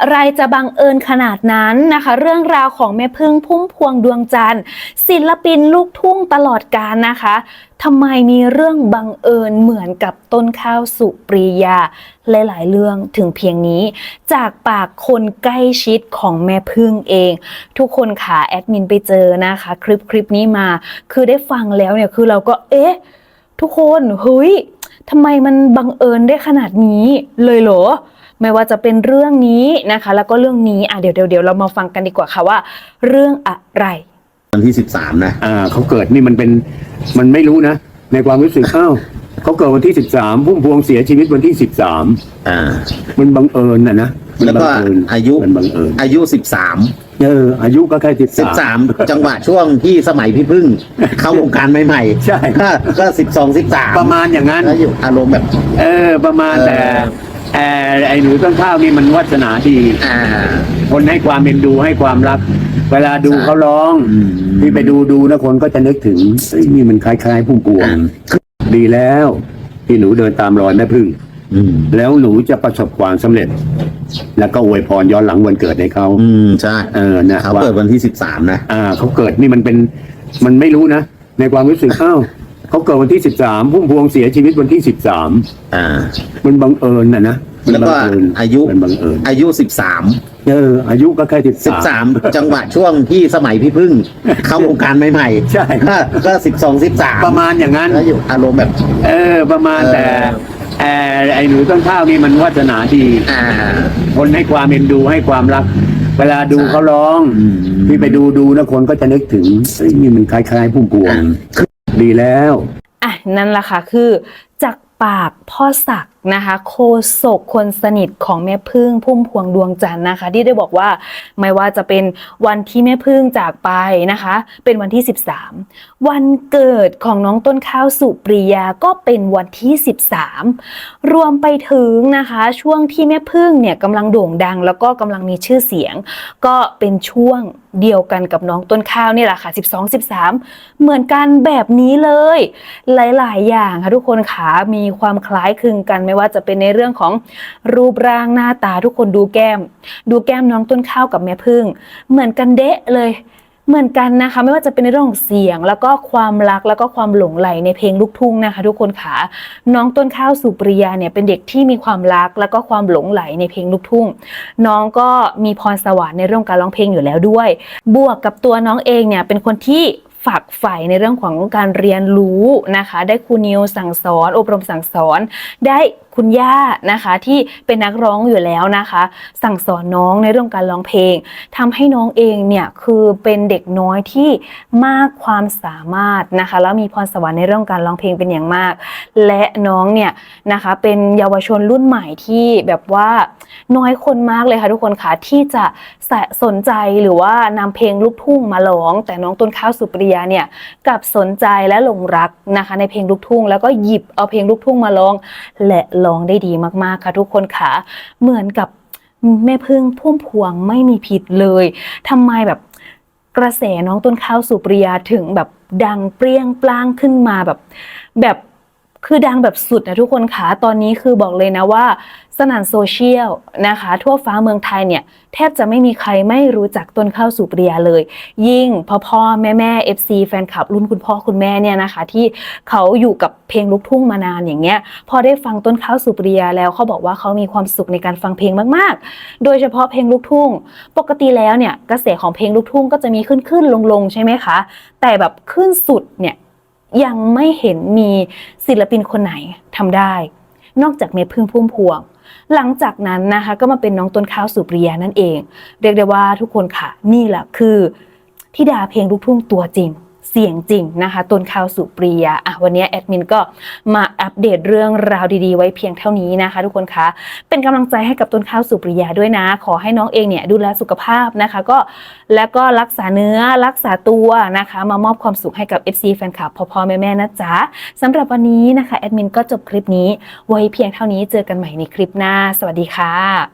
อะไรจะบังเอิญขนาดนั้นนะคะ เรื่องราวของแม่พึ่งพุ่มพวงดวงจันทร์ ศิลปินลูกทุ่งตลอดกาลนะคะทำไมมีเรื่องบังเอิญเหมือนกับต้นข้าวสุปรียา หลาย ๆ เรื่องถึงเพียงนี้ จากปากคนใกล้ชิดของแม่พึ่งเอง ทุกคนขาแอดมินไปเจอนะคะ คลิปคลิปนี้มา คือได้ฟังแล้วเนี่ยคือเราก็เอ๊ะ ทุกคนเฮ้ยทำไมมันบังเอิญได้ขนาดนี้เลยเหรอ ไม่ว่าจะเป็นเรื่องนี้นะคะ แล้วก็เรื่องนี้อะเดี๋ยวเดี๋ยวเดี๋ยวเรามาฟังกันดีกว่าค่ะว่า เรื่องอะไรวันที่สิบสามนะอ่าเขาเกิดนี่มันเป็นมันไม่รู้นะ ในความรู้สึกอ้าวเขาเกิดวันที่สิบสามพุ่มพวงเสียชีวิตวันที่สิบสามอ่า มันบังเอิญนะนะมันแล้วบัก็งเอิญอายุมันบังเอิญอายุสิบสามเอออายุก็แค่สิบสิบสาสาม มจังหวะช่วงที่สมัยพี่พึ่ง เข้าวงการใหม่ๆใช่ ก็ก็สิบสองสิบสามประมาณอย่างนั้น แล้วอยู่อารมณ์แบบ เออประมาณเออ แต่แต่ไอ้หนูต้นข้าวนี่มันวัฒนาดี อ่า คนให้ความเป็นดูให้ความรัก เวลาดูใช่เขาร้องอืมที่ไปดูดูนะคนก็จะนึกถึงเฮ้ยนี่มันคล้ายๆพุ่มพวงอ่าดีแล้ว ที่หนูเดินตามรอยแม่พึ่ง อืมแล้วหนูจะประสบความสำเร็จ แล้วก็อวยพรย้อนหลังวันเกิดให้เขาอืมใช่เออนะเขาว่าเกิดวันที่สิบสามนะ อ่าเขาเกิดนี่มันเป็น มันไม่รู้นะ ในความรู้สึก อ้าว เขาเกิดวันที่สิบสามพุ่มพวงเสียชีวิตวันที่สิบสามอ่า มันบังเอิญนะนะมันแล้วบัก็งเอิญอายุมันบังเอิญอายุสิบสามเอออายุก็แค่สิบสิบสามจังหวะช่วงที่สมัยพี่พึ่ง เข้าวงการใหม่ใช่ๆก็ก็สิบสองสิบสามประมาณอย่างนั้น แล้วอยู่อารมณ์แบบ เออ ประมาณเออ แต่แต่ไอ้หนูต้นข้าวนี่มันวัฒนาดี อ่า คนให้ความเป็นดูให้ความรัก เวลาดูเขาร้องอืมที่ไปดูดูนะคนก็จะนึกถึงเฮ้ยนี่มันคล้ายๆพุ่มพวง ดีแล้ว อะนั่นแหละค่ะคือจากปากพ่อศักดิ นะคะ โคศกคนสนิทของแม่พึ่งพุ่มพวงดวงจันทร์นะคะ ที่ได้บอกว่าไม่ว่าจะเป็นวันที่แม่พึ่งจากไปนะคะ เป็นวันที่ 13 วันเกิดของน้องต้นข้าวสุปรียาก็เป็นวันที่ 13 รวมไปถึงนะคะ ช่วงที่แม่พึ่งเนี่ยกำลังโด่งดัง แล้วก็กำลังมีชื่อเสียง ก็เป็นช่วงเดียวกันกับน้องต้นข้าวนี่แหละค่ะ 12 13 เหมือนกันแบบนี้เลย หลาย ๆ อย่างค่ะทุกคนขามีความคล้ายคลึงกันไม่ว่าจะเป็นในเรื่องของรูปร่างหน้าตาทุกคนดูแก้ม ดูแก้มน้องต้นข้าวกับแม่พึ่ง เหมือนกันเดะเลยเหมือนกันนะคะไม่ว่าจะเป็นในเรื่องของเสียง แล้วก็ความรักแล้วก็ความหลงไหลในเพลงลูกทุ่งนะคะ ทุกคนขาน้องต้นข้าวสุปริยาเนี่ยเป็นเด็กที่มีความรักแล้วก็ความหลงไหลในเพลงลูกทุ่ง น้องก็มีพรสวรรค์ในเรื่องการร้องเพลงอยู่แล้วด้วย บวกกับตัวน้องเองเนี่ยเป็นคนที่ฝักใฝ่ในเรื่องของการเรียนรู้นะคะ ได้ครูนิวสั่งสอน อบรมสั่งสอน ได้ คุณย่านะคะที่เป็นนักร้องอยู่แล้วนะคะ สั่งสอนน้องในเรื่องการร้องเพลงทำให้น้องเองเนี่ยคือเป็นเด็กน้อยที่มากความสามารถนะคะแล้วมีพรสวรรค์ในเรื่องการร้องเพลงเป็นอย่างมาก และน้องเนี่ยนะคะเป็นเยาวชนรุ่นใหม่ที่แบบว่าน้อยคนมากเลยค่ะทุกคนค่ะที่จะสสนใจหรือว่านำเพลงลูกทุ่งมาร้อง แต่น้องต้นข้าวสุปริยาเนี่ยกับสนใจและหลงรักนะคะในเพลงลูกทุ่ง แล้วก็หยิบเอาเพลงลูกทุ่งมาร้อง และร้องได้ดีมากๆค่ะทุกคนค่ะเหมือนกับแม่พึ่งพุ่มพวงไม่มีผิดเลยทำไมแบบกระแสน้องต้นข้าวสุปริยาถึงแบบดังเปรี้ยงปล้างขึ้นมาแบบแบบ คือดังแบบสุดนะทุกคนค่ะตอนนี้คือบอกเลยนะว่า สนั่นโซเชียลนะคะ ทั่วฟ้าเมืองไทยเนี่ย แทบจะไม่มีใครไม่รู้จักต้นข้าวสุปริยาเลย ยิ่งพ่อพ่อแม่แม่ FC แฟนคลับรุ่นคุณพ่อคุณแม่เนี่ยนะคะ ที่เขาอยู่กับเพลงลูกทุ่งมานานอย่างเงี้ย พอได้ฟังต้นข้าวสุปริยาแล้วเขาบอกว่าเขามีความสุขในการฟังเพลงมาก ๆ โดยเฉพาะเพลงลูกทุ่ง ปกติแล้วเนี่ยกระแสของเพลงลูกทุ่งก็จะมีขึ้นขึ้นลงลงๆใช่ไหมคะ แต่แบบขึ้นสุดเนี่ย ยังไม่เห็นมีศิลปินคนไหนทำได้ นอกจากเมพึ่งพุ่มพวง หลังจากนั้นนะคะก็มาเป็นน้องต้นข้าวสุปริยานั่นเอง เรียกได้ว่าทุกคนค่ะ นี่แหละคือทิดาเพลงลูกทุ่งตัวจริง เสียงจริงนะคะต้นข้าวสุปริยาอะวันนี้แอดมินก็มาอัปเดตเรื่องราวดีๆ ไว้เพียงเท่านี้นะคะทุกคนคะเป็นกำลังใจให้กับต้นข้าวสุปริยาด้วยนะ ขอให้น้องเองเนี่ยดูแลสุขภาพนะคะ ก็แล้วก็รักษาเนื้อรักษาตัวนะคะ มามอบความสุขให้กับ FC แฟนคลับพ่อๆแม่ๆนะจ๊ะสำหรับวันนี้นะคะแอดมินก็จบคลิปนี้ไว้เพียงเท่านี้เจอกันใหม่ในคลิปหน้า สวัสดีค่ะ